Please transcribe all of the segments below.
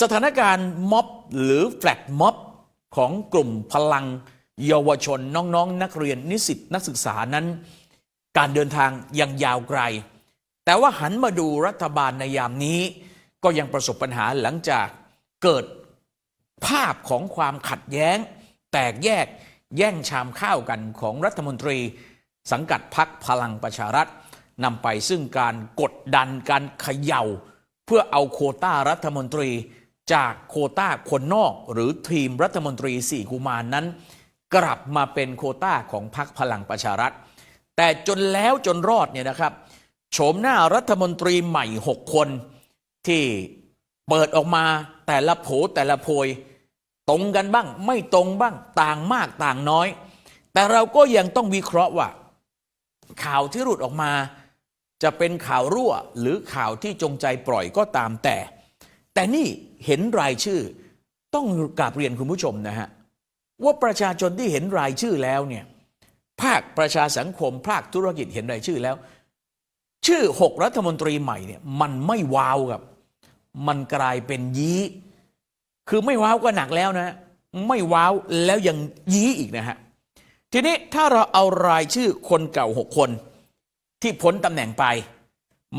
สถานการณ์ม็อบหรือแฟลตม็อบของกลุ่มพลังเยาวชนน้องๆนนักเรียนนิสิตนักศึกษานั้น การเดินทางยังยาวไกล แต่ว่าหันมาดูรัฐบาลในยามนี้ ก็ยังประสบปัญหาหลังจากเกิดภาพของความขัดแย้ง แตกแยกแย่งชามข้าวกันของรัฐมนตรี สังกัดพักพลังประชารัฐนำไปซึ่งการกดดันการเขย่า เพื่อเอาโควต้ารัฐมนตรี จากโคต้าคนนอกหรือทีมรัฐมนตรีสี่กุมารนนั้น กลับมาเป็นโคต้าของพรรคพลังประชารัฐ แต่จนแล้วจนรอดเนี่ยนะครับโฉมหน้ารัฐมนตรีใหม่ 6 คนที่เปิดออกมาแต่ละโผแต่ละโพย ตรงกันบ้าง ไม่ตรงบ้างต่างมากต่างน้อย แต่เราก็ยังต้องวิเคราะห์ว่า ข่าวที่หลุดออกมา จะเป็นข่าวรั่วหรือข่าวที่จงใจปล่อยก็ตามแต่ แต่นี่เห็นรายชื่อ ต้องกราบเรียนคุณผู้ชมนะฮะ ว่าประชาชนที่เห็นรายชื่อแล้วเนี่ยภาคประชาสังคม ภาคธุรกิจเห็นรายชื่อแล้ว ชื่อหกรัฐมนตรีใหม่เนี่ยมันไม่ว้าวครับ มันกลายเป็นยี้ คือไม่ว้าวก็หนักแล้วนะ ไม่ว้าวแล้วยังยี้อีกนะฮะทีนี้ถ้าเราเอารายชื่อคนเก่าหกคน ที่พ้นตำแหน่งไป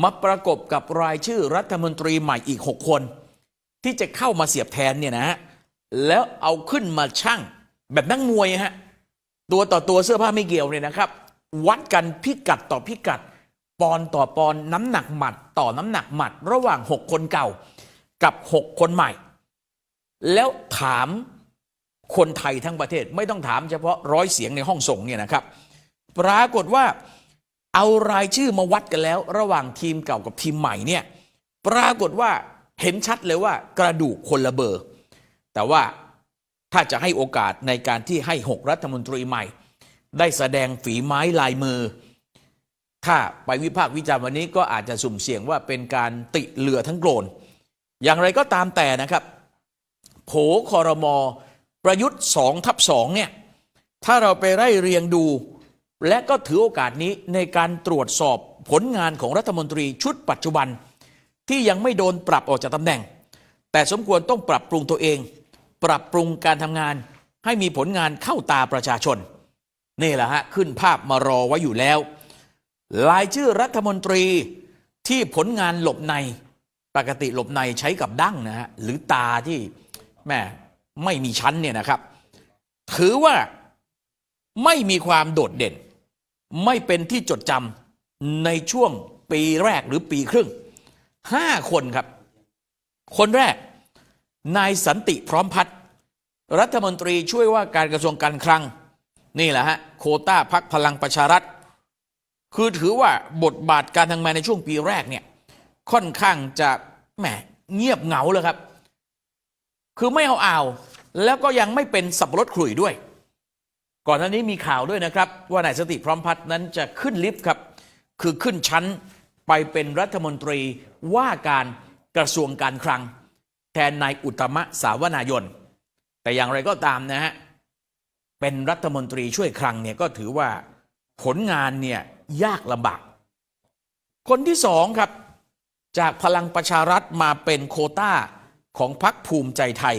มาประกบกับรายชื่อรัฐมนตรีใหม่อีกหกคน ที่จะเข้ามาเสียบแทนเนี่ยนะฮะแล้วเอาขึ้นมาชั่งแบบนักมวยฮะตัวต่อตัวเสื้อผ้าไม่เกี่ยวเนี่ยนะครับ วัดกันพิกัดต่อพิกัด ปอนต่อปอนน้ำหนักหมัด ต่อน้ำหนักหมัด ระหว่าง 6 คนเก่ากับ 6 คนใหม่ แล้วถามคนไทยทั้งประเทศไม่ต้องถามเฉพาะร้อยเสียงในห้องส่งเนี่ยนะครับ ปรากฏว่าเอารายชื่อมาวัดกันแล้ว ระหว่างทีมเก่ากับทีมใหม่เนี่ย ปรากฏว่า เห็นชัดเลยว่ากระดูกคนละเบอร์ แต่ว่าถ้าจะให้โอกาสในการที่ให้ 6 รัฐมนตรีใหม่ ได้แสดงฝีไม้ลายมือ ถ้าไปวิพากษ์วิจารณ์วันนี้ก็อาจจะสุ่มเสี่ยงว่าเป็นการติเรือทั้งโกลน อย่างไรก็ตามแต่นะครับ โผคอรมอประยุทธ์สองทับสองเนี่ยถ้าเราไปไล่เรียงดู และก็ถือโอกาสนี้ในการตรวจสอบผลงานของรัฐมนตรีชุดปัจจุบัน ที่ยังไม่โดนปรับออกจากตำแหน่ง แต่สมควรต้องปรับปรุงตัวเอง ปรับปรุงการทำงาน ให้มีผลงานเข้าตาประชาชน นี่แหละฮะขึ้นภาพมารอไว้อยู่แล้วรายชื่อรัฐมนตรีที่ผลงานหลบในปกติหลบในใช้กับดั้งนะฮะหรือตาที่แม่ไม่มีชั้นเนี่ยนะครับ ถือว่าไม่มีความโดดเด่น ไม่เป็นที่จดจำในช่วงปีแรกหรือปีครึ่ง ห้าคนครับ คนแรก นายสันติพร้อมพัฒน์รัฐมนตรีช่วยว่าการกระทรวงการคลัง นี่แหละฮะโคต้าพักพลังประชารัฐ คือถือว่าบทบาทการทำงานในช่วงปีแรกเนี่ยค่อนข้างจะแหมเงียบเหงาเลยครับ คือไม่เอาอ่าว แล้วก็ยังไม่เป็นสับปะรดขลุ่ยด้วย ก่อนหน้านี้มีข่าวด้วยนะครับ ว่านายสติพร้อมพัฒน์นั้นจะขึ้นลิฟต์ครับ คือขึ้นชั้น ไปเป็นรัฐมนตรีว่าการกระทรวงการคลัง แทนนายอุตมะสาวนายน แต่อย่างไรก็ตามนะฮะ เป็นรัฐมนตรีช่วยคลังเนี่ยก็ถือว่าผลงานเนี่ยยากลำบาก คนที่สองครับ จากพลังประชารัฐมาเป็นโคต้าของพรรคภูมิใจไทย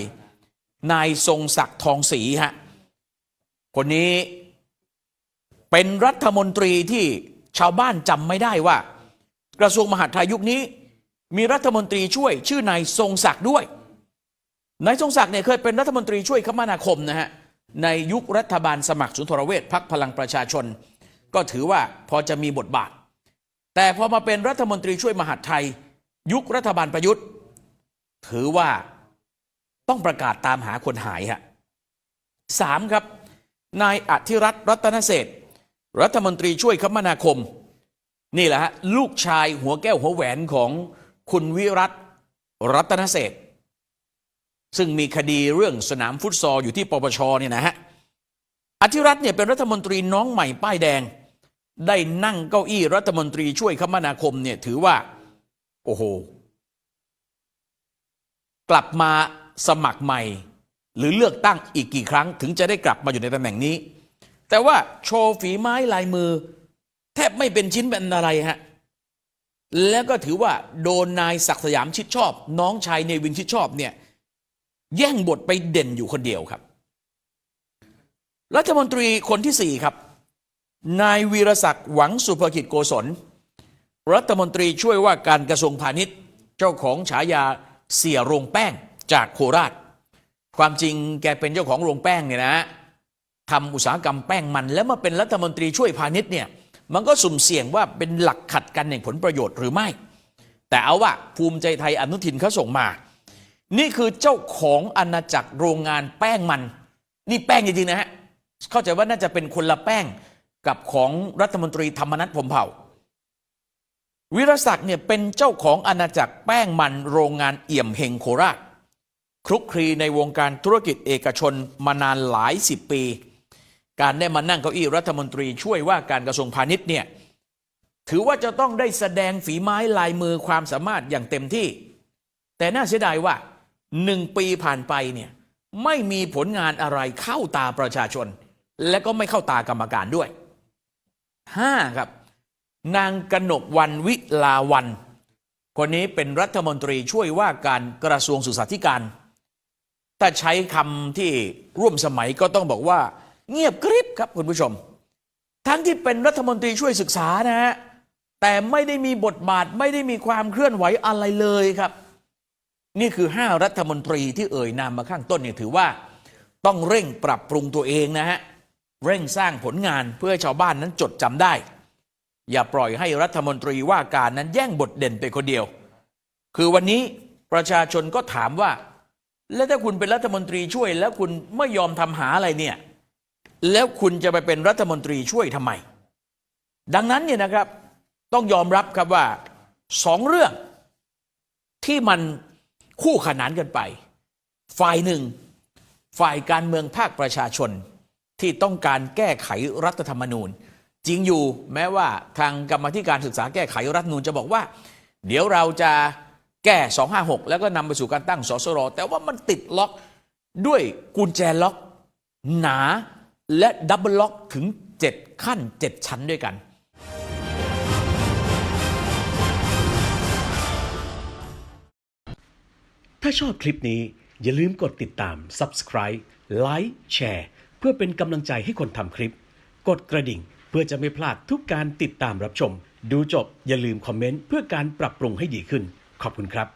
นายทรงศักดิ์ทองศรีฮะ คนนี้เป็นรัฐมนตรีที่ชาวบ้านจำไม่ได้ว่า กระทรวงมหาดไทยยุคนี้ มีรัฐมนตรีช่วยชื่อนายทรงศักดิ์ด้วยนายทรงศักดิ์เนี่ยเคยเป็นรัฐมนตรีช่วยคมนาคมนะฮะในยุครัฐบาลสมัครสุนทรเวชพักพลังประชาชน ก็ถือว่าพอจะมีบทบาท แต่พอมาเป็นรัฐมนตรีช่วยมหาดไทย ยุครัฐบาลประยุทธ์ ถือว่าต้องประกาศตามหาคนหายฮะสามครับ นายอธิรัตน์รัตนเศษรัฐมนตรีช่วยคมนาคม นี่แหละฮะลูกชายหัวแก้วหัวแหวนของคุณวิรัตรัตนเศษซึ่งมีคดีเรื่องสนามฟุตซอลอยู่ที่ปปชเนี่ยนะฮะอธิรัตน์เนี่ยเป็นรัฐมนตรีน้องใหม่ป้ายแดง ได้นั่งเก้าอี้รัฐมนตรีช่วยคมนาคมเนี่ยถือว่า โอ้โห กลับมาสมัครใหม่ หรือเลือกตั้งอีกกี่ครั้ง ถึงจะได้กลับมาอยู่ในตำแหน่งนี้ แต่ว่าโชว์ฝีไม้ลายมือ บไม่เป็นชิ้นเป็นอะไรฮะแล้วก็ถือว่าโดนนายศักสยามชิดชอบ น้องชายเนวินชิดชอบเนี่ยแย่งบทไปเด่นอยู่คนเดียวครับ รัฐมนตรีคนที่สี่ครับ นายวีรศักดิ์หวังสุภกิจโกศล รัฐมนตรีช่วยว่าการกระทรวงพาณิชย์ เจ้าของฉายาเสียโรงแป้งจากโคราช ความจริงแกเป็นเจ้าของโรงแป้งเนี่ยนะทำอุตสาหกรรมแป้งมัน แล้วมาเป็นรัฐมนตรีช่วยพาณิชย์เนี่ย มันก็สุ่มเสี่ยงว่าเป็นหลักขัดกันในผลประโยชน์หรือไม่ แต่เอาว่าภูมิใจไทยอนุทินเขาส่งมา นี่คือเจ้าของอาณาจักรโรงงานแป้งมัน นี่แป้งจริงๆนะฮะเข้าใจว่าน่าจะเป็นคนละแป้งกับของรัฐมนตรีธรรมนัฐพมเผ่า วิรศักดิ์เนี่ยเป็นเจ้าของอาณาจักรแป้งมันโรงงานเอี่ยมเฮงโคราชคลุกคลีในวงการธุรกิจเอกชนมานานหลายสิบปี การได้มานั่งเก้าอี้รัฐมนตรีช่วยว่าการกระทรวงพาณิชย์เนี่ยถือว่าจะต้องได้แสดงฝีไม้ลายมือความสามารถอย่างเต็มที่ แต่น่าเสียดายว่าหนึ่งปีผ่านไปเนี่ยไม่มีผลงานอะไรเข้าตาประชาชน และก็ไม่เข้าตากรรมการด้วยห้าครับ นางกนกวันวิลาวัน คนนี้เป็นรัฐมนตรีช่วยว่าการกระทรวงศึกษาธิการถ้าใช้คำที่ร่วมสมัยก็ต้องบอกว่า เงียบกริบครับคุณผู้ชม ทั้งที่เป็นรัฐมนตรีช่วยศึกษานะฮะแต่ไม่ได้มีบทบาทไม่ได้มีความเคลื่อนไหวอะไรเลยครับ นี่คือห้ารัฐมนตรีที่เอ่ยนามมาข้างต้นเนี่ยถือว่า ต้องเร่งปรับปรุงตัวเองนะฮะเร่งสร้างผลงานเพื่อให้ชาวบ้านนั้นจดจำได้ อย่าปล่อยให้รัฐมนตรีว่าการนั้นแย่งบทเด่นไปคนเดียว คือวันนี้ประชาชนก็ถามว่า แล้วถ้าคุณเป็นรัฐมนตรีช่วยแล้วคุณไม่ยอมทำหาอะไรเนี่ย แล้วคุณจะไปเป็นรัฐมนตรีช่วยทำไม ดังนั้นเนี่ยนะครับต้องยอมรับครับว่าสองเรื่องที่มันคู่ขนานกันไป ฝ่ายหนึ่ง ฝ่ายการเมืองภาคประชาชนที่ต้องการแก้ไขรัฐธรรมนูญ จริงอยู่แม้ว่าทางกรรมธิการศึกษาแก้ไขรัฐนูญจะบอกว่า เดี๋ยวเราจะแก้ 256 แล้วก็นำไปสู่การตั้งสสรแต่ว่ามันติดล็อกด้วยกุญแจล็อก หนา และดับเบิลล็อกถึง 7 ขั้น 7 ชั้นด้วยกัน ถ้าชอบคลิปนี้อย่าลืมกดติดตาม Subscribe Like แชร์เพื่อเป็นกำลังใจให้คนทำคลิป กดกระดิ่งเพื่อจะไม่พลาดทุกการติดตามรับชม ดูจบอย่าลืมคอมเมนต์เพื่อการปรับปรุงให้ดีขึ้น ขอบคุณครับ